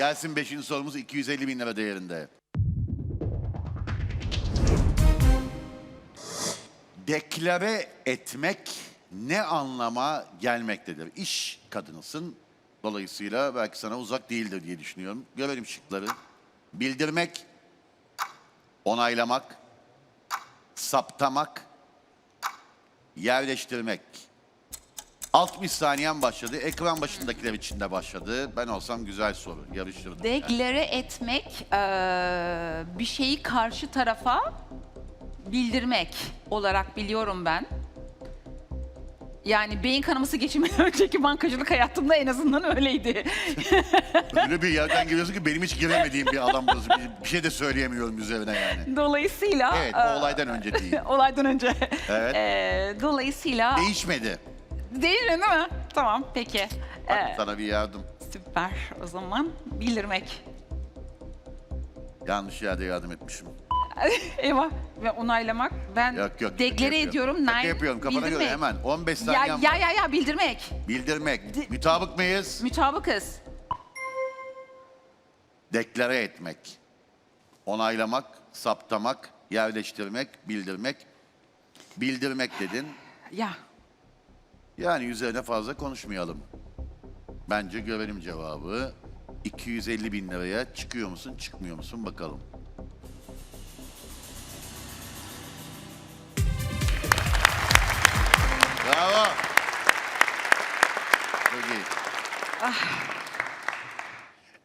Gelsin 5. sorumuz 250 bin lira değerinde. Deklare etmek ne anlama gelmektedir? İş kadınısın. Dolayısıyla belki sana uzak değildir diye düşünüyorum. Görelim şıkları. Bildirmek, onaylamak, saptamak, yerleştirmek. 60 saniyen başladı. Ekran başındakiler için de başladı. Ben olsam güzel soru. Yarıştırdım. yani. Deklare etmek, eee, bir şeyi karşı tarafa bildirmek olarak biliyorum ben. Yani beyin kanaması geçirmeden önceki bankacılık hayatımda en azından öyleydi. Öyle bir yerden geliyorsun ki benim hiç giremediğim bir adam burası. Bir, bir şey de söyleyemiyorum üzerine yani. Dolayısıyla... Evet, eee, o olaydan önce değil. Olaydan önce. Evet. Eee, dolayısıyla... Değişmedi. Değil mi değil mi? Tamam peki. Hadi Eee, sana bir yardım. süper o zaman. Bildirmek. Yanlış yerde yardım etmişim. Eyvah. Ve onaylamak. Ben Yok yok. deklare şaka ediyorum. Şaka Nine, yapıyorum kafana göre bildirmek. hemen. 15 Ya, ya var. ya ya bildirmek. Bildirmek. Mütabık mıyız? Mütabıkız. Deklare etmek. Onaylamak, saptamak, yerleştirmek, bildirmek. Bildirmek dedin. Ya Yani üzerine fazla konuşmayalım. Bence görelim cevabı. 250 bin liraya çıkıyor musun, çıkmıyor musun bakalım. Bravo. Çok iyi.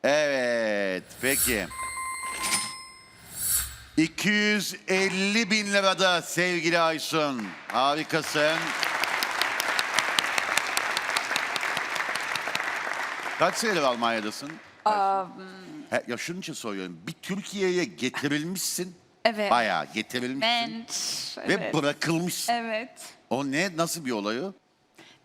Evet, peki. 250 bin lirada sevgili Aysun. Harikasın. Kaç senedir Almanya'dasın? He, ya şunun için soruyorum. Bir Türkiye'ye getirilmişsin. Evet. Bayağı getirilmişsin. ben Ve evet. bırakılmışsın. evet. O ne? Nasıl bir olay o?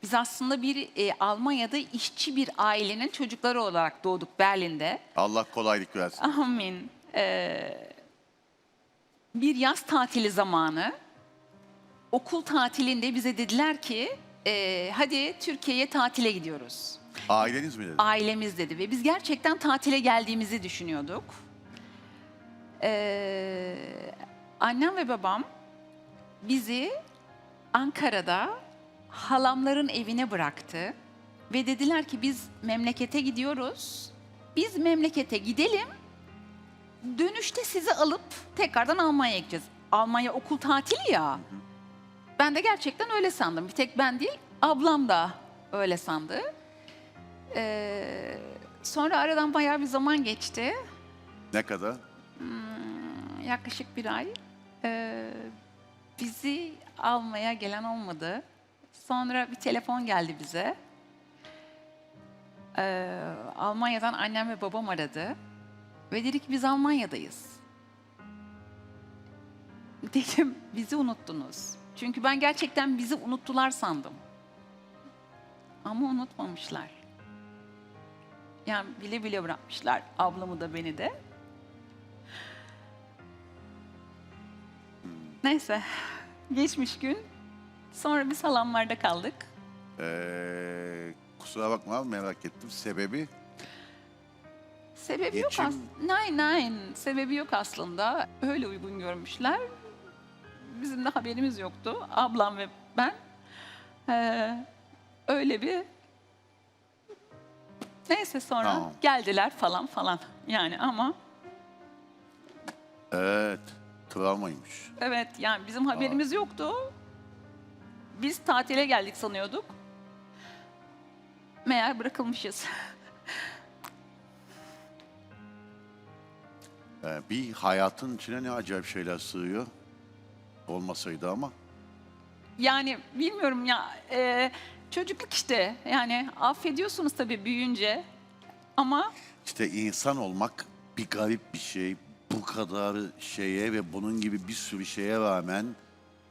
Biz aslında bir e, Almanya'da işçi bir ailenin çocukları olarak doğduk Berlin'de. Allah kolaylık versin. Amin. Ee, bir yaz tatili zamanı okul tatilinde bize dediler ki e, hadi Türkiye'ye tatile gidiyoruz. Aileniz mi dedi? Ailemiz dedi ve biz gerçekten tatile geldiğimizi düşünüyorduk. Ee, annem ve babam bizi Ankara'da halamların evine bıraktı ve dediler ki biz memlekete gidiyoruz. Biz memlekete gidelim. Dönüşte sizi alıp tekrardan Almanya'ya gideceğiz. Almanya okul tatili ya. Ben de gerçekten öyle sandım. Bir tek ben değil, ablam da öyle sandı. Ee, sonra aradan bayağı bir zaman geçti. Ne kadar? Yaklaşık bir ay. Ee, bizi almaya gelen olmadı. Sonra bir telefon geldi bize. Ee, Almanya'dan annem ve babam aradı. Ve dedi ki biz Almanya'dayız. Dedim bizi unuttunuz. Çünkü ben gerçekten bizi unuttular sandım. Ama unutmamışlar. Yani bile bile bırakmışlar ablamı da beni de. Neyse. Geçmiş gün. Sonra biz halamlarda kaldık. Ee, kusura bakma merak ettim. Sebebi? Sebebi yok Geçim- aslında. Nein nein. Sebebi yok aslında. Öyle uygun görmüşler. Bizim de haberimiz yoktu. Ablam ve ben. Ee, öyle bir... Neyse sonra Tamam. geldiler falan falan. Yani ama Evet. Travmaymış. evet yani bizim haberimiz yoktu. Biz tatile geldik sanıyorduk. Meğer bırakılmışız. Ee, bir hayatın içine ne acayip şeyler sığıyor. Olmasaydı ama. Yani bilmiyorum ya e, çocukluk işte yani affediyorsunuz tabii büyüyünce ama İşte insan olmak bir garip bir şey. Bu kadar şeye ve bunun gibi bir sürü şeye rağmen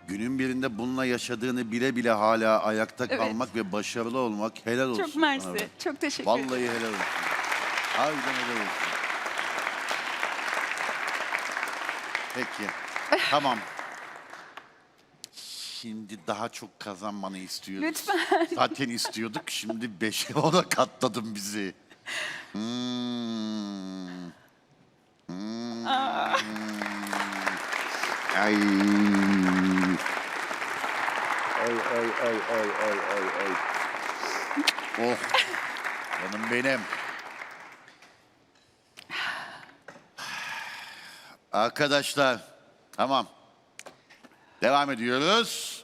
günün birinde bununla yaşadığını bile bile hala ayakta Evet. kalmak ve başarılı olmak helal olsun. çok sana mersi be. çok teşekkür ederim. Vallahi helal olsun. Harbiden helal olsun. Peki. tamam. Şimdi daha çok kazanmanı istiyoruz. Lütfen. Zaten istiyorduk. Şimdi beşe ona katladın bizi. Hmm. Hmm. Ay. Ay ay ay ay ay ay ay. Oh. Canım benim. Arkadaşlar tamam. Devam ediyoruz.